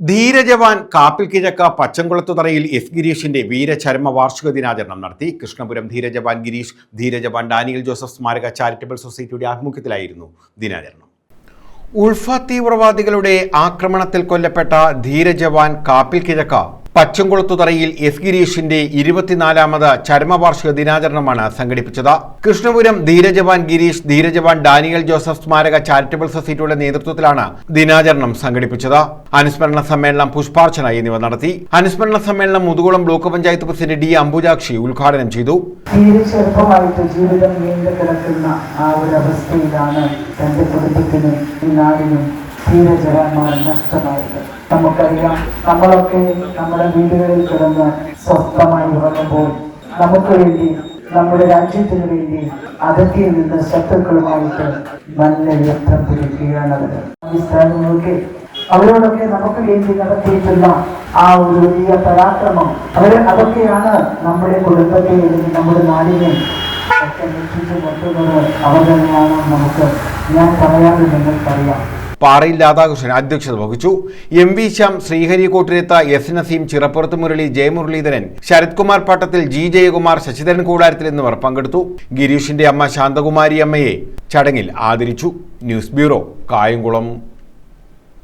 ധീരജവാൻ Kappil കിഴക്ക പച്ചംകുളത്തുതറയിൽ F ഗിരീഷിന്റെ വീരചരമ വാർഷിക ദിനാചരണം നടത്തി. കൃഷ്ണപുരം ധീരജവാൻ ഗിരീഷ് ധീരജവാൻ ഡാനിയൽ ജോസഫ് സ്മാരക ചാരിറ്റബിൾ സൊസൈറ്റിയുടെ ആഭിമുഖ്യത്തിലായിരുന്നു ദിനാചരണം. ഉൾഫ തീവ്രവാദികളുടെ ആക്രമണത്തിൽ കൊല്ലപ്പെട്ട ധീരജവാൻ കാപ്പിൽ കിഴക്ക പച്ചംകുളത്തുതറയിൽ എസ് ഗിരീഷിന്റെ ഇരുപത്തിനാലാമത് ചരമവാർഷിക ദിനാചരണമാണ് സംഘടിപ്പിച്ചത്. കൃഷ്ണപുരം ധീരജവാൻ ഗിരീഷ് ധീരജവാൻ ഡാനിയൽ ജോസഫ് സ്മാരക ചാരിറ്റബിൾ സൊസൈറ്റിയുടെ നേതൃത്വത്തിലാണ് ദിനാചരണം സംഘടിപ്പിച്ചത്. അനുസ്മരണ സമ്മേളനം പുഷ്പാർച്ചന എന്നിവ നടത്തി. അനുസ്മരണ സമ്മേളനം Muthukulam block panchayat president D Ambujakshi ഉദ്ഘാടനം ചെയ്തു. ജീവിതം നീണ്ടു കിടക്കുന്ന ആ ഒരു അവസ്ഥയിലാണ് തന്റെ കുടുംബത്തിനും ഈ നാടിനും തീരെ ജവാന്മാർ നഷ്ടമായത്. നമുക്കറിയാം നമ്മളൊക്കെ നമ്മുടെ വീടുകളിൽ കിടന്ന് സ്വസ്ഥമായി ഉറങ്ങുമ്പോൾ നമുക്ക് വേണ്ടി നമ്മുടെ രാജ്യത്തിന് വേണ്ടി അതിർത്തിയിൽ നിന്ന് ശത്രുക്കളുമായിട്ട് നല്ല യുദ്ധം പിടിക്കുകയാണ് അവർ പാകിസ്ഥാനിലൊക്കെ അവരോടൊക്കെ നമുക്ക് വേണ്ടി നടത്തിയിട്ടുള്ള ആ ഒരു വലിയ പരാക്രമം. അവർ അതൊക്കെയാണ് നമ്മുടെ കുടുംബത്തെ അല്ലെങ്കിൽ നമ്മുടെ നാടിനെ ഒക്കെ രക്ഷിച്ചു കൊണ്ടുവന്നത് അവർ തന്നെയാണ് നമുക്ക് ഞാൻ പറയാതെ നിങ്ങൾക്കറിയാം. പാറയിൽ രാധാകൃഷ്ണൻ അധ്യക്ഷത വഹിച്ചു. M V Shyam Sreehari Kottirathu S Naseem Chirappurathu Murali Jayamuralidharan Sarath Kumar Pattathil G Jayakumar Sasidharan Koodarathil എന്നിവർ പങ്കെടുത്തു. ഗിരീഷിന്റെ അമ്മ ശാന്തകുമാരി അമ്മയെ ചടങ്ങിൽ ആദരിച്ചു. News bureau Kayamkulam.